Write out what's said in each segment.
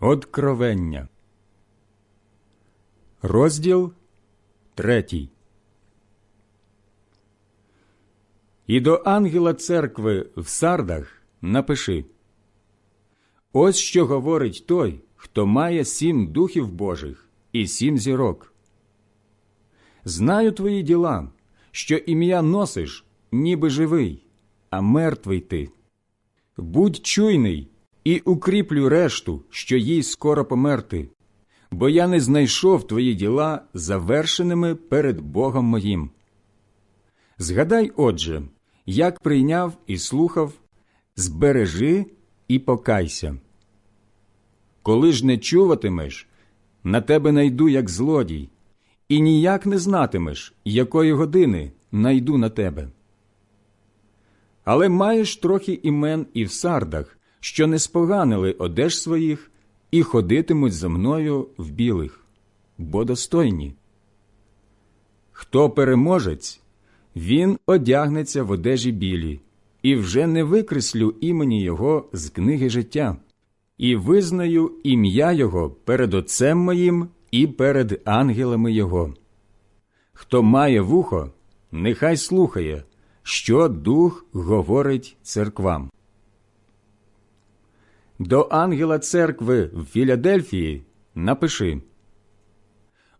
Откровення. Розділ третій. І до ангела церкви в сардах напиши Ось що говорить той, хто має сім духів Божих і сім зірок. Знаю твої діла, що ім'я носиш, ніби живий, а мертвий ти. Будь чуйний і укріплю решту, що їй скоро померти, бо я не знайшов твої діла завершеними перед Богом моїм. Згадай, отже, як прийняв і слухав, збережи і покайся. Коли ж не чуватимеш, на тебе найду як злодій, і ніяк не знатимеш, якої години найду на тебе. Але маєш трохи імен і в сардах, що не споганили одеж своїх і ходитимуть за мною в білих, бо достойні. Хто переможець, він одягнеться в одежі білі, і вже не викреслю імені Його з книги життя, і визнаю ім'я Його перед Отцем моїм і перед ангелами Його. Хто має вухо, нехай слухає, що Дух говорить церквам. До ангела церкви в Філадельфії напиши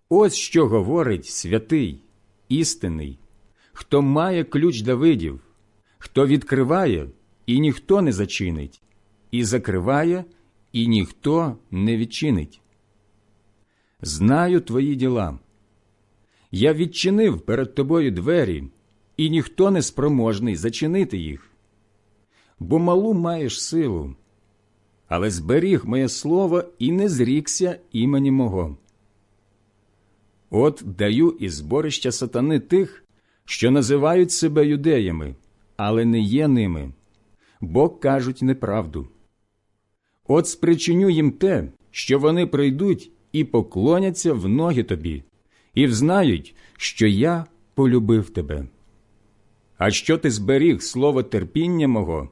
Ось що говорить святий, істинний, хто має ключ Давидів, хто відкриває, і ніхто не зачинить, і закриває, і ніхто не відчинить. Знаю твої діла. Я відчинив перед тобою двері, і ніхто не спроможний зачинити їх. Бо малу маєш силу, але зберіг моє слово і не зрікся імені мого. От даю із зборища сатани тих, що називають себе юдеями, але не є ними, бо кажуть неправду. От спричиню їм те, що вони прийдуть і поклоняться в ноги тобі, і взнають, що я полюбив тебе. А що ти зберіг слово терпіння мого,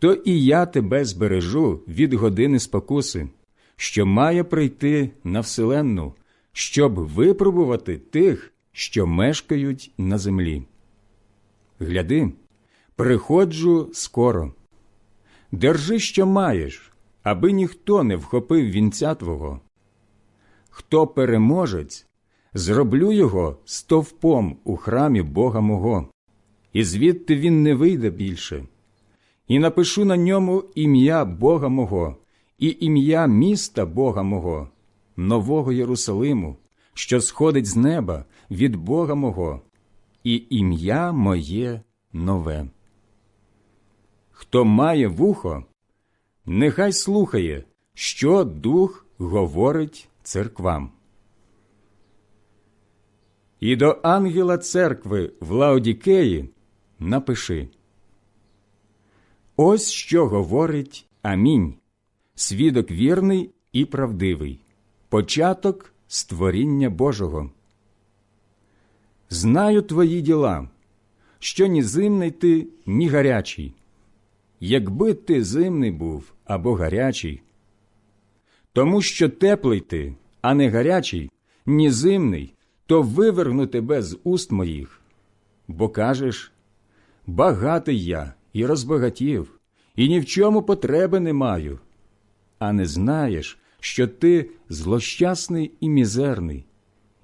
то і я тебе збережу від години спокуси, що має прийти на вселенну, щоб випробувати тих, що мешкають на землі. Гляди, приходжу скоро. Держи, що маєш, аби ніхто не вхопив вінця твого. Хто переможець, зроблю його стовпом у храмі Бога мого, і звідти він не вийде більше, і напишу на ньому ім'я Бога мого, і ім'я міста Бога мого, нового Єрусалиму, що сходить з неба від Бога мого, і ім'я моє нове. Хто має вухо, нехай слухає, що дух говорить церквам. І до ангела церкви в Лаодікеї напиши Ось що говорить Амінь, свідок вірний і правдивий, початок створіння Божого. Знаю твої діла, що ні зимний ти, ні гарячий. Якби ти зимний був або гарячий, тому що теплий ти, а не гарячий, ні зимний, то виверну тебе з уст моїх. Бо кажеш багатий я і розбагатів, і ні в чому потреби не маю, а не знаєш, що ти злощасний і мізерний,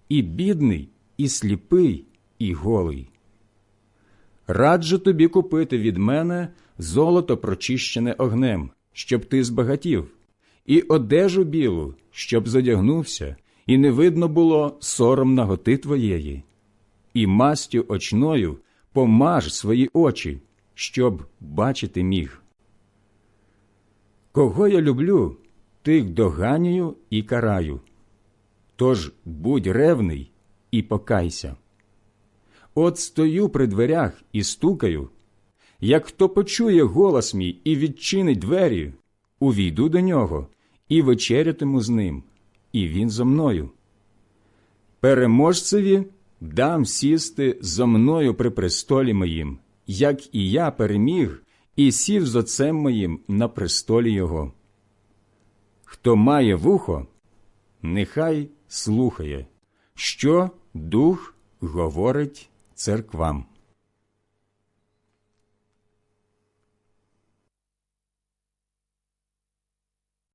і бідний, і сліпий, і голий. Раджу тобі купити від мене золото прочищене огнем, щоб ти збагатів, і одежу білу, щоб задягнувся, і не видно було сором наготи твоєї, і мастю очною помаж свої очі, щоб бачити міг. Кого я люблю, тих доганюю і караю. Тож будь ревний і покайся. От стою при дверях і стукаю. Як хто почує голос мій і відчинить двері, увійду до нього і вечерятиму з ним, і він зо мною. Переможцеві дам сісти зо мною при престолі моїм, як і я переміг і сів з отцем моїм на престолі Його. Хто має вухо, нехай слухає, що дух говорить церквам.